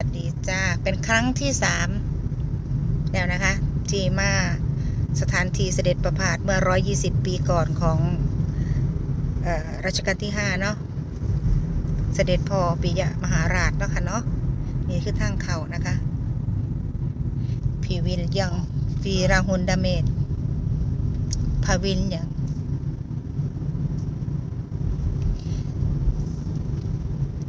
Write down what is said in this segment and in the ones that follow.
สวัสดีจ้า เป็นครั้งที่สามแล้วนะคะ ที่มาสถานที่เสด็จประพาสเมื่อ 120 ปีก่อนของออรัชกาลที่ 5 เนาะ เสด็จพ่อปิยะมหาราชเนาะค่ะเนาะ นี่คือทางเขานะคะ พีวินยังฟีราหุนดาเมดพาวินยัง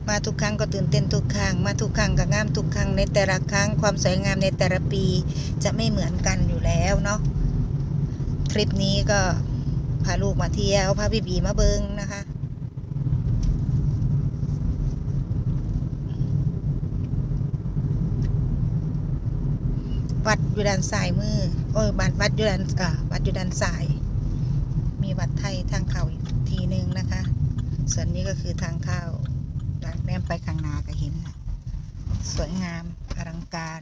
มาทุกครั้งก็ตื่นเต้นทุกครั้งมาทุกครั้งก็งามทุกครั้งในแต่ละครั้งความสวยงามในแต่ละปีจะไม่เหมือนกันอยู่แล้วเนาะทริปนี้ก็พาลูกมาเที่ยวพาพี่บีมาเบิงนะคะวัดอยู่ด้านซ้ายมือ โอ้ยวัดวัดอยู่ด้านอ่าวัดอยู่ด้านซ้าย มีวัดไทยทางเข้าอีกทีหนึ่งนะคะ ส่วนนี้ก็คือทางเข้า แนมไปข้างนาก็เห็นค่ะสวยงามอลังการ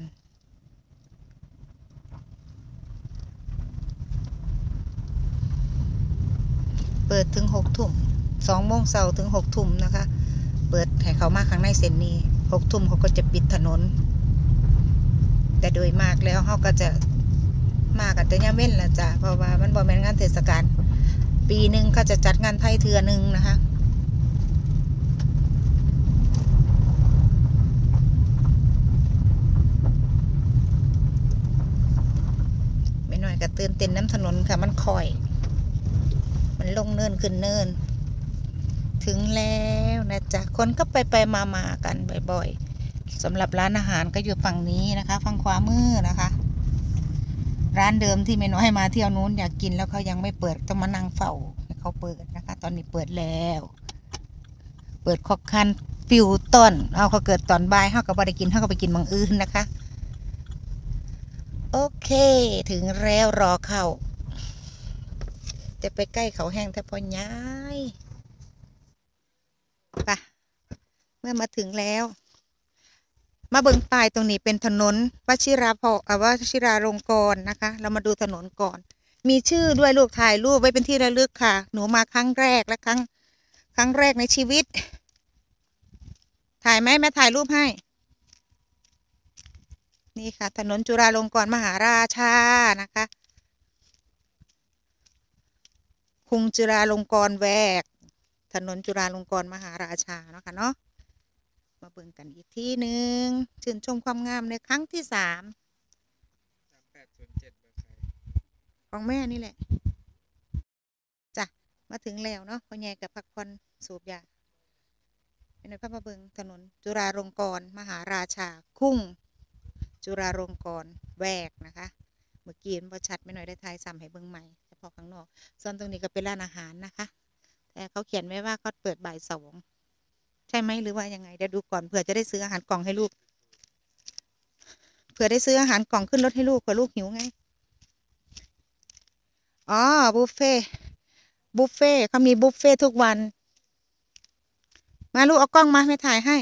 เปิดถึงหกทุ่มสองโมงเช้าถึงหกทุ่มนะคะ เปิดให้เขามาข้างในเส้นนี้หกทุ่มเขาก็จะปิดถนน แต่โดยมากแล้วเขาก็จะมากันแต่ย่าเว้นละจ้ะเพราะว่ามันบ่แมนงานเทศกาลปีหนึ่งเขาจะจัดงานไทยเทือหนึ่งนะคะ ไม่น้อยก็ตื่นเต้นน้ำถนนค่ะ มันคอย มันลงเนินขึ้นเนิน ถึงแล้วนะจ๊ะ คนก็ไปไปมามากันบ่อยๆสำหรับร้านอาหารก็อยู่ฝั่งนี้นะคะ ฝั่งขวามือนะคะ ร้านเดิมที่ไม่น้อยมาเที่ยวนู้นอยากกินแล้วเขายังไม่เปิดต้องมานั่งเฝ้าให้เขาเปิดนะคะ ตอนนี้เปิดแล้ว เปิดคอกคันฟิวต้นเอาเขาเกิดตอนบ่ายเขาก็บ่ได้กินเขาก็ไปกินบางอื่นนะคะ โอเค ถึงแล้วรอเข้า จะไปใกล้เขาแห้งแต่พอย้ายไปะเมื่อมาถึงแล้ว มาเบิ่งป้ายตรงนี้เป็นถนนวชิราพอ่าวชิราลงกรณ์นะคะ เรามาดูถนนก่อน มีชื่อด้วยลูกถ่ายรูปไว้เป็นที่ระลึกค่ะ หนูมาครั้งแรกและครั้ง ครั้งแรกในชีวิต ถ่ายไหมแม่ถ่ายรูปให้ นี่ค่ะ ถนนจุฬาลงกรณ์มหาราชานะคะคุงจุฬาลงกรณ์แวก ถนนจุฬาลงกรณ์มหาราชาเนาะค่ะเนาะมาเบิ่งกันอีกที่หนึ่งชื่นชมความงามในครั้งที่สามสามแปดศูนย์เจ็ดเบอร์ใครของแม่นี่แหละจ้ะมาถึงแล้วเนาะพ่อใหญ่กับพักผ่อนสูบยาเป็นในภาพมาเบิงถนนจุฬาลงกรณ์มหาราชาคุ้ง จุฬาลงกรณ์แวกนะคะเมื่อกี้มันชัดไม่หน่อยได้ทายซ้ำให้เบิ่งใหม่เฉพาะข้างนอกส่วนตรงนี้ก็เป็นร้านอาหารนะคะ แต่เขาเขียนไว้ว่าเขาเปิดบ่ายสองใช่ไหมหรือว่ายังไงเดี๋ยวดูก่อนเผื่อจะได้ซื้ออาหารกล่องให้ลูกเผื่อได้ซื้ออาหารกล่องขึ้นรถให้ลูกเผื่อลูกหิวไงอ๋อบุฟเฟ่บุฟเฟ่เขามีบุฟเฟ่ทุกวัน มาลูกเอากล้องมาไม่ถ่ายให้